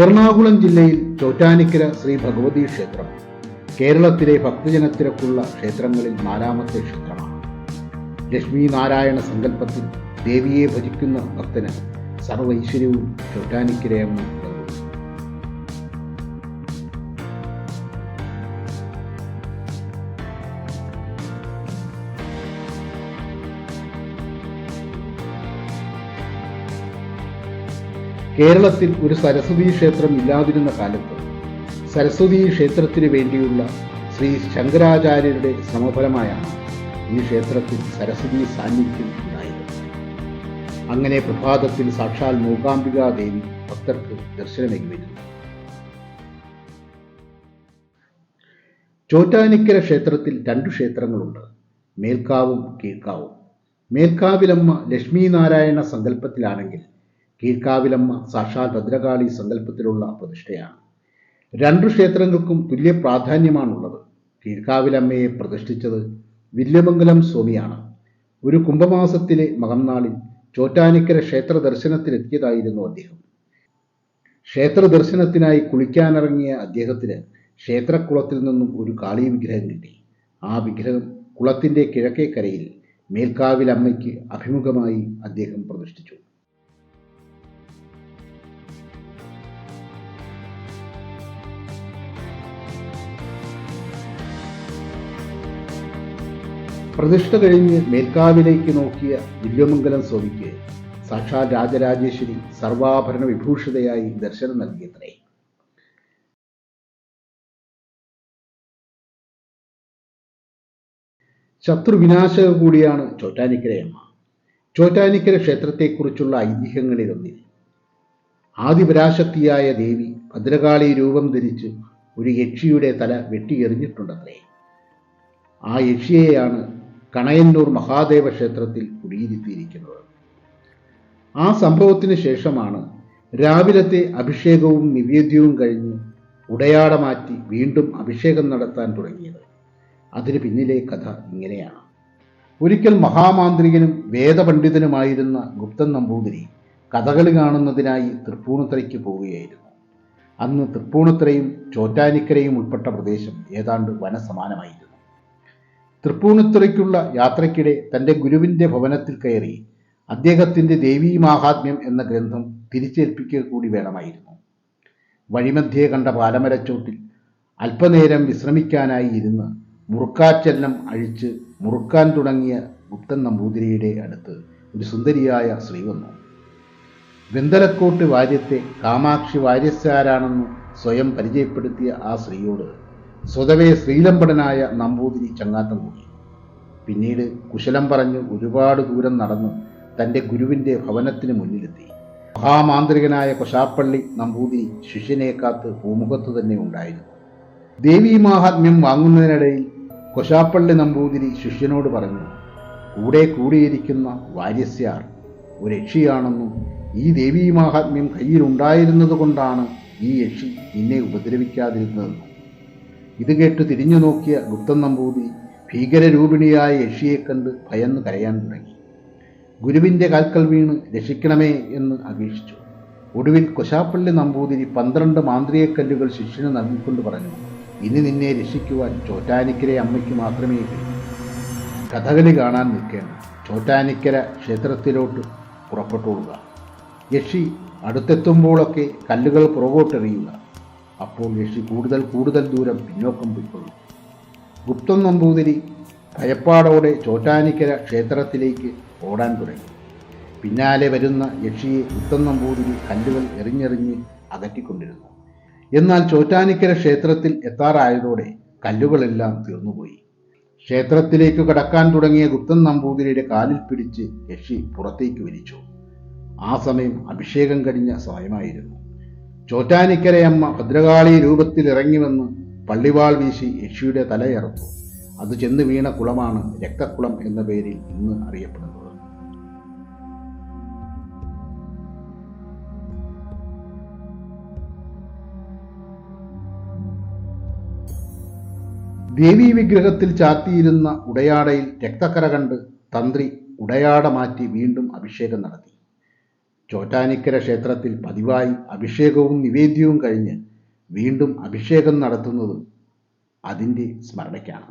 എറണാകുളം ജില്ലയിൽ ചോറ്റാനിക്കര ശ്രീ ഭഗവതി ക്ഷേത്രം കേരളത്തിലെ ഭക്തജനത്തിരക്കുള്ള ക്ഷേത്രങ്ങളിൽ നാലാമത്തെ ക്ഷേത്രമാണ്. ലക്ഷ്മി നാരായണ സങ്കല്പത്തിൽ ദേവിയെ ഭജിക്കുന്ന ഭക്തന് സർവൈശ്വര്യവും ഐശ്വര്യവും കേരളത്തിൽ ഒരു സരസ്വതി ക്ഷേത്രം ഇല്ലാതിരുന്ന കാലത്ത് സരസ്വതി ക്ഷേത്രത്തിന് വേണ്ടിയുള്ള ശ്രീ ശങ്കരാചാര്യരുടെ സമഫലമായാണ് ഈ ക്ഷേത്രത്തിൽ സരസ്വതി സാന്നിധ്യം ഉണ്ടായത് അങ്ങനെ പ്രഭാതത്തിൽ സാക്ഷാൽ മൂകാംബികാ ദേവി ഭക്തർക്ക് ദർശനമേകി വരുന്നു. ചോറ്റാനിക്കര ക്ഷേത്രത്തിൽ രണ്ടു ക്ഷേത്രങ്ങളുണ്ട്. മേൽക്കാവും കീഴ്ക്കാവും. മേൽക്കാവിലമ്മ ലക്ഷ്മി നാരായണ സങ്കല്പത്തിലാണെങ്കിൽ കീഴ്ക്കാവിലമ്മ സാക്ഷാൽ ഭദ്രകാളി സങ്കല്പത്തിലുള്ള പ്രതിഷ്ഠയാണ്. രണ്ടു ക്ഷേത്രങ്ങൾക്കും തുല്യ പ്രാധാന്യമാണുള്ളത്. കീഴ്ക്കാവിലമ്മയെ പ്രതിഷ്ഠിച്ചത് വില്യമംഗലം സ്വാമിയാണ്. ഒരു കുംഭമാസത്തിലെ മകംനാളിൽ ചോറ്റാനിക്കര ക്ഷേത്ര ദർശനത്തിനെത്തിയതായിരുന്നു അദ്ദേഹം. ക്ഷേത്ര ദർശനത്തിനായി കുളിക്കാനിറങ്ങിയ അദ്ദേഹത്തിന് ക്ഷേത്രക്കുളത്തിൽ നിന്നും ഒരു കാളി വിഗ്രഹം കിട്ടി. ആ വിഗ്രഹം കുളത്തിന്റെ കിഴക്കേക്കരയിൽ മേൽക്കാവിലമ്മയ്ക്ക് അഭിമുഖമായി അദ്ദേഹം പ്രതിഷ്ഠിച്ചു. പ്രതിഷ്ഠ കഴിഞ്ഞ് മേൽക്കാവിലേക്ക് നോക്കിയ വില്യമംഗലം സ്വാമിക്ക് സാക്ഷാൽ രാജരാജേശ്വരി സർവാഭരണ വിഭൂഷിതയായി ദർശനം നൽകിയത്രേ. ശത്രുവിനാശക കൂടിയാണ് ചോറ്റാനിക്കരയമ്മ. ചോറ്റാനിക്കര ക്ഷേത്രത്തെക്കുറിച്ചുള്ള ഐതിഹ്യങ്ങളിലൊന്നിൽ. ആദിപരാശക്തിയായ ദേവി ഭദ്രകാളി രൂപം ധരിച്ച് ഒരു യക്ഷിയുടെ തല വെട്ടിയെറിഞ്ഞിട്ടുണ്ടത്രേ. ആ യക്ഷിയെയാണ് കണയന്നൂർ മഹാദേവ ക്ഷേത്രത്തിൽ കുടിയിരുത്തിയിരിക്കുന്നത് ആ സംഭവത്തിന് ശേഷമാണ് രാവിലത്തെ അഭിഷേകവും നിവേദ്യവും കഴിഞ്ഞ് ഉടയാട മാറ്റി വീണ്ടും അഭിഷേകം നടത്താൻ തുടങ്ങിയത്. അതിന് പിന്നിലെ കഥ ഇങ്ങനെയാണ്. ഒരിക്കൽ മഹാമാന്ത്രികനും വേദപണ്ഡിതനുമായിരുന്ന ഗുപ്തൻ നമ്പൂതിരി കഥകളി കാണുന്നതിനായി തൃപ്പൂണിത്തറയ്ക്ക് പോവുകയായിരുന്നു. അന്ന് തൃപ്പൂണിത്തറയും ചോറ്റാനിക്കരയും ഉൾപ്പെട്ട പ്രദേശം ഏതാണ്ട് വനസമാനമായിരുന്നു. തൃപ്പൂണിത്തുറയ്ക്കുള്ള യാത്രയ്ക്കിടെ തന്റെ ഗുരുവിന്റെ ഭവനത്തിൽ കയറി അദ്ദേഹത്തിന്റെ ദേവീ മാഹാത്മ്യം എന്ന ഗ്രന്ഥം തിരിച്ചേൽപ്പിക്കുക കൂടി വേണമായിരുന്നു. വഴിമധ്യേ കണ്ട പാലമരച്ചോട്ടിൽ അല്പനേരം വിശ്രമിക്കാനായി ഇരുന്ന് മുറുക്കാച്ചെല്ലം അഴിച്ച് മുറുക്കാൻ തുടങ്ങിയ ഗുപ്തൻ നമ്പൂതിരിയുടെ അടുത്ത് ഒരു സുന്ദരിയായ സ്ത്രീ വന്നു. വെന്തലക്കോട്ട് വാര്യത്തെ കാമാക്ഷി വാര്യസ്യാരാണെന്ന് സ്വയം പരിചയപ്പെടുത്തിയ ആ സ്ത്രീയോട് സ്വതവേ ശ്രീലമ്പടനായ നമ്പൂതിരി ചങ്ങാത്തം കൂടി. പിന്നീട് കുശലം പറഞ്ഞ് ഒരുപാട് ദൂരം നടന്നു തന്റെ ഗുരുവിന്റെ ഭവനത്തിന് മുന്നിലെത്തി. മഹാമാന്ത്രികനായ കൊശാപ്പള്ളി നമ്പൂതിരി ശിഷ്യനെ കാത്ത് പൂമുഖത്ത് തന്നെ ഉണ്ടായിരുന്നു. ദേവീ മാഹാത്മ്യം വാങ്ങുന്നതിനിടയിൽ കൊശാപ്പള്ളി നമ്പൂതിരി ശിഷ്യനോട് പറഞ്ഞു കൂടെ കൂടിയിരിക്കുന്ന വാര്യസ്യാർ ഒരു യക്ഷിയാണെന്നും ഈ ദേവീ മാഹാത്മ്യം കയ്യിലുണ്ടായിരുന്നത് കൊണ്ടാണ് ഈ യക്ഷി നിന്നെ ഉപദ്രവിക്കാതിരുന്നതെന്നും. ഇത് കേട്ട് തിരിഞ്ഞു നോക്കിയ ഗുപ്തൻ നമ്പൂതിരി ഭീകരരൂപിണിയായ യക്ഷിയെ കണ്ട് ഭയന്ന് കരയാൻ തുടങ്ങി. ഗുരുവിന്റെ കാൽക്കൽ വീണ് രക്ഷിക്കണമേ എന്ന് അപേക്ഷിച്ചു. ഒടുവിൽ കൊശാപ്പള്ളി നമ്പൂതിരി പന്ത്രണ്ട് മാന്ത്രികക്കല്ലുകൾ ശിഷ്യന് നൽകിക്കൊണ്ട് പറഞ്ഞു ഇനി നിന്നെ രക്ഷിക്കുവാൻ ചോറ്റാനിക്കരെ അമ്മയ്ക്ക് മാത്രമേ കഴിയൂ കഥകളി കാണാൻ നിൽക്കേണ്ട. ചോറ്റാനിക്കര ക്ഷേത്രത്തിലോട്ട് പുറപ്പെട്ടോളുക. യക്ഷി അടുത്തെത്തുമ്പോഴൊക്കെ കല്ലുകൾ പുറകോട്ടെറിയുക. അപ്പോൾ യക്ഷി കൂടുതൽ കൂടുതൽ ദൂരം പിന്നോക്കം പോയിക്കൊള്ളും. ഗുപ്തൻ നമ്പൂതിരി ഭയപ്പാടോടെ ചോറ്റാനിക്കര ക്ഷേത്രത്തിലേക്ക് ഓടാൻ തുടങ്ങി. പിന്നാലെ വരുന്ന യക്ഷിയെ ഗുപ്തൻ നമ്പൂതിരി കല്ലുകൾ എറിഞ്ഞെറിഞ്ഞ് അകറ്റിക്കൊണ്ടിരുന്നു. എന്നാൽ ചോറ്റാനിക്കര ക്ഷേത്രത്തിൽ എത്താറായതോടെ കല്ലുകളെല്ലാം തീർന്നുപോയി. ക്ഷേത്രത്തിലേക്ക് കടക്കാൻ തുടങ്ങിയ ഗുപ്തൻ നമ്പൂതിരിയുടെ കാലിൽ പിടിച്ച് യക്ഷി പുറത്തേക്ക് വലിച്ചു. ആ സമയം അഭിഷേകം കഴിഞ്ഞ സമയമായിരുന്നു. ചോറ്റാനിക്കരയമ്മ ഭദ്രകാളി രൂപത്തിൽ ഇറങ്ങി വന്ന് പള്ളിവാൾ വീശി യക്ഷിയുടെ തലയറുത്തു. അത് ചെന്ന് വീണ കുളമാണ് രക്തക്കുളം എന്ന പേരിൽ ഇന്ന് അറിയപ്പെടുന്നത്. ദേവീ വിഗ്രഹത്തിൽ ചാത്തിയിരുന്ന ഉടയാടയിൽ രക്തക്കര കണ്ട് തന്ത്രി ഉടയാട മാറ്റി വീണ്ടും അഭിഷേകം നടത്തി. ചോറ്റാനിക്കര ക്ഷേത്രത്തിൽ പതിവായി അഭിഷേകവും നിവേദ്യവും കഴിഞ്ഞ് വീണ്ടും അഭിഷേകം നടത്തുന്നതും അതിന്റെ സ്മരണയ്ക്കാണ്.